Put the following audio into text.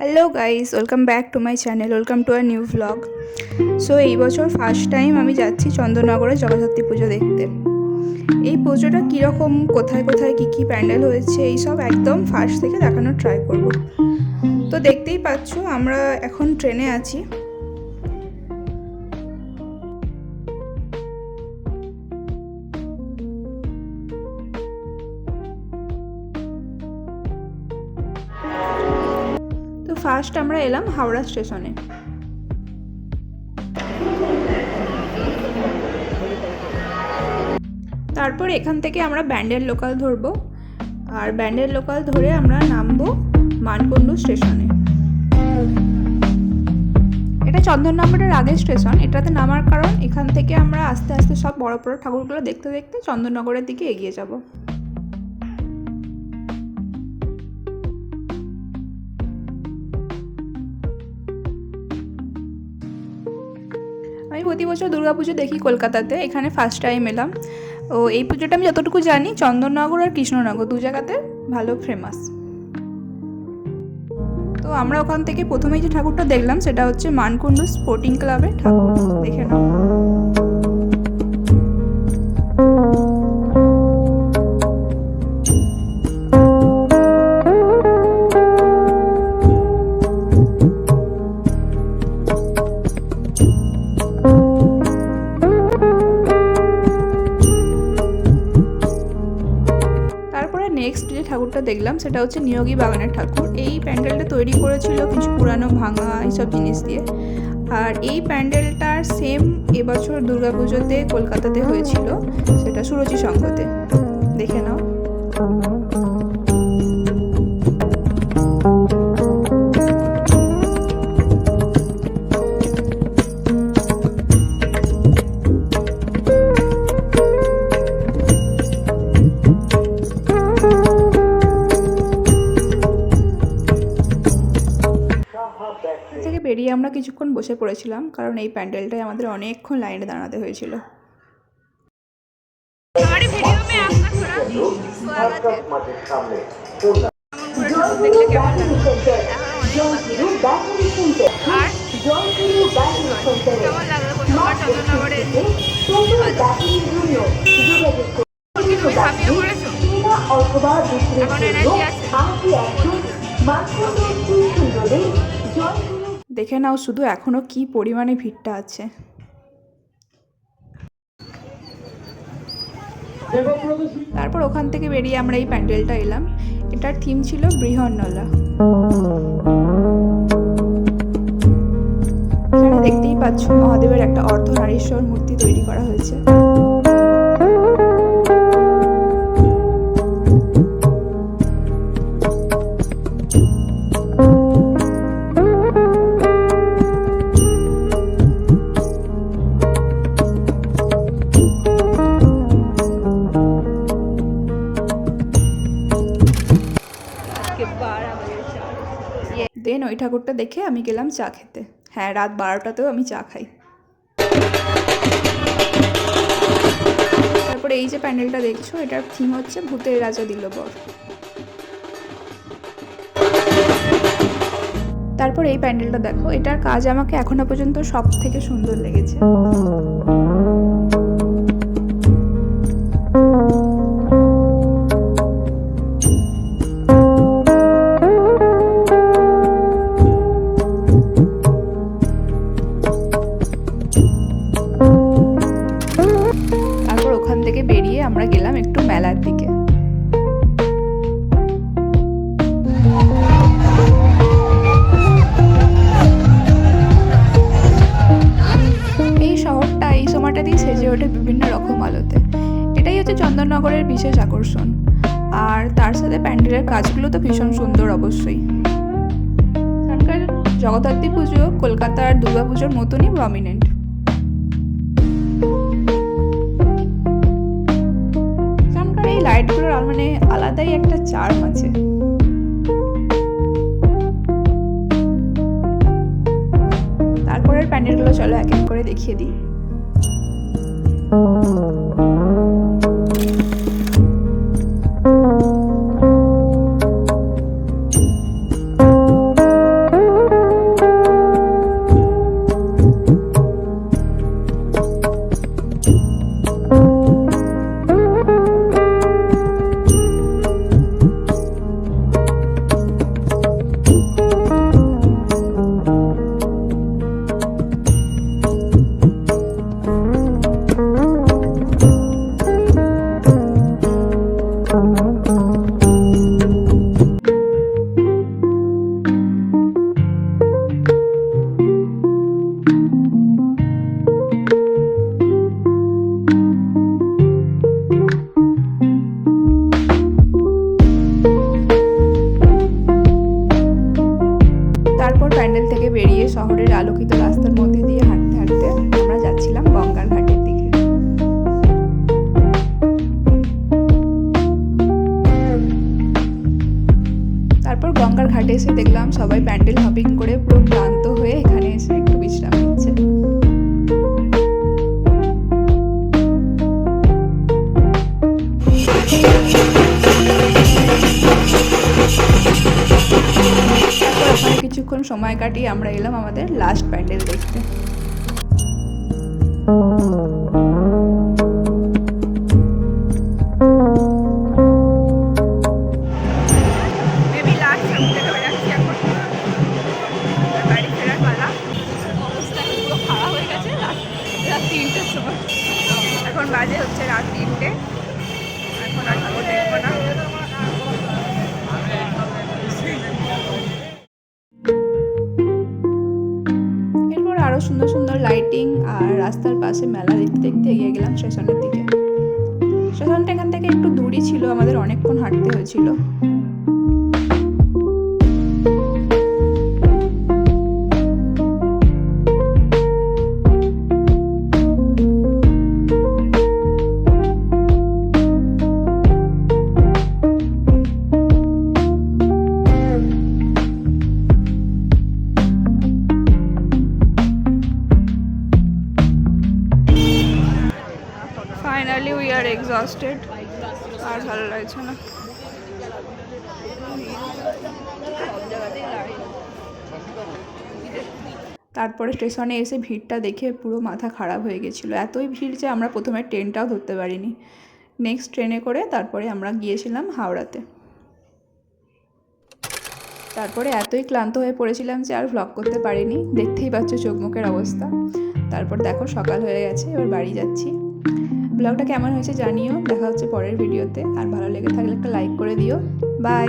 Hello guys welcome back to my channel welcome to our new blog so এই বছর first time আমি যাচ্ছি চন্দননগরে জগদ্ধাত্রী পুজো দেখতে। এই পুজোটা কীরকম কোথায় কোথায় কী কী প্যান্ডেল হয়েছে এই সব একদম ফার্স্ট থেকে দেখানোর ট্রাই করব। তো দেখতেই পাচ্ছ, আমরা এখন ট্রেনে আছি। তো ফার্স্ট আমরা এলাম হাওড়া স্টেশনে। তারপর এখান থেকে আমরা ব্যান্ডেল লোকাল ধরবো। আর ব্যান্ডেল লোকাল ধরে আমরা নামবো মানকুণ্ডু স্টেশনে। এটা চন্দননগরের আগের স্টেশন, এটাতে নামার কারণ এখান থেকে আমরা আস্তে আস্তে সব বড় বড় ঠাকুরগুলো দেখতে দেখতে চন্দননগরের দিকে এগিয়ে যাব। আমি প্রতি বছর দুর্গাপুজো দেখি কলকাতাতে, এখানে ফার্স্ট টাইম এলাম। ও, এই পুজোটা আমি যতটুকু জানি, চন্দননগর আর কৃষ্ণনগর, দু জায়গাতে ভালো ফেমাস আমরা ওখান থেকে প্রথমেই যে ঠাকুরটা দেখলাম, সেটা হচ্ছে মানকুণ্ডু স্পোর্টিং ক্লাবের ঠাকুর। দেখে নাও। ঠাকুরটা দেখলাম, সেটা হচ্ছে নিয়োগী বাগানের ঠাকুর। এই প্যান্ডেলটা তৈরি করেছিল কিছু পুরানো ভাঙা এইসব জিনিস দিয়ে। আর এই প্যান্ডেলটার সেম এবছর দুর্গাপুজোতে কলকাতাতে হয়েছিল, সেটা সুরচি সংঘতে। দেখে কিছুক্ষণ বসে পড়েছিলাম কারণ এই প্যান্ডেলটাই আমাদের অনেকক্ষণ লাইনে দাঁড়াতে হয়েছিল। সুন্দরে জয় দেখে নাও শুধু এখনও কি পরিমাণে ভিড়টা আছে। তারপর ওখান থেকে বেরিয়ে আমরা এই প্যান্ডেলটা এলাম। এটার থিম ছিল বৃহন্নলা। দেখতেই পাচ্ছ মহাদেবের একটা অর্ধনারীশ্বর মূর্তি তৈরি করা হয়েছে। ওই ঠাকুরটা দেখে আমি গেলাম চা খেতে। হ্যাঁ রাত বারোটাতেও আমি চা খাই। তারপরে এই যে প্যান্ডেলটা দেখছ, এটার থিম হচ্ছে ভূতের রাজা দিল বর তারপর এই প্যান্ডেলটা দেখো, এটার কাজ আমাকে এখনও পর্যন্ত সব থেকে সুন্দর লেগেছে। ওখান থেকে বেরিয়ে আমরা গেলাম একটু মেলার দিকে। এই শহরটা, এই সময়টাতেই সেজে ওঠে বিভিন্ন রকম আলোতে। এটাই হচ্ছে চন্দননগরের বিশেষ আকর্ষণ। আর তার সাথে প্যান্ডেলের কাজগুলো তো ভীষণ সুন্দর অবশ্যই। জগদ্ধাত্রী পুজো কলকাতার দুর্গাপুজোর মতনই প্রমিনেন্ট গানগুলোর মানে আলাদাই একটা চার্ম আছে। তারপরের প্যান্ডেলগুলো চলো এক এক করে দেখিয়ে দিই। তারপর গঙ্গার ঘাটে এসে দেখলাম সবাই প্যান্ডেল হপিং করে পুরো ক্লান্ত হয়ে এখানে এসে একটু বিশ্রাম নিচ্ছে। কিছুক্ষণ সময় কাটিয়ে আমরা এলাম আমাদের লাস্ট প্যান্ডেল দেখতে। সুন্দর সুন্দর লাইটিং আর রাস্তার পাশে মেলা দেখতে দেখতে এগিয়ে গেলাম স্টেশনের দিকে। স্টেশনটা এখান থেকে একটু দূরই ছিল, আমাদের অনেকক্ষণ হাঁটতে হয়েছিল। এক্সস্টেড আর ভালো লাগছে না। তারপরে স্টেশনে এসে ভিড়টা দেখে পুরো মাথা খারাপ হয়ে গেছিল। এতই ভিড় যে আমরা প্রথমে ট্রেনটাও ধরতে পারিনি। নেক্সট ট্রেনে করে তারপরে আমরা গিয়েছিলাম হাওড়াতে। তারপরে এতই ক্লান্ত হয়ে পড়েছিলাম যে আর ভ্লগ করতে পারিনি। দেখতেই পাচ্ছ চোখ মুখের অবস্থা। তারপর দেখো সকাল হয়ে গেছে, এবার বাড়ি যাচ্ছি। ব্লগটা কেমন হয়েছে জানিও। দেখা হচ্ছে পরের ভিডিওতে। আর ভালো লেগে থাকলে একটা লাইক করে দিও। বাই।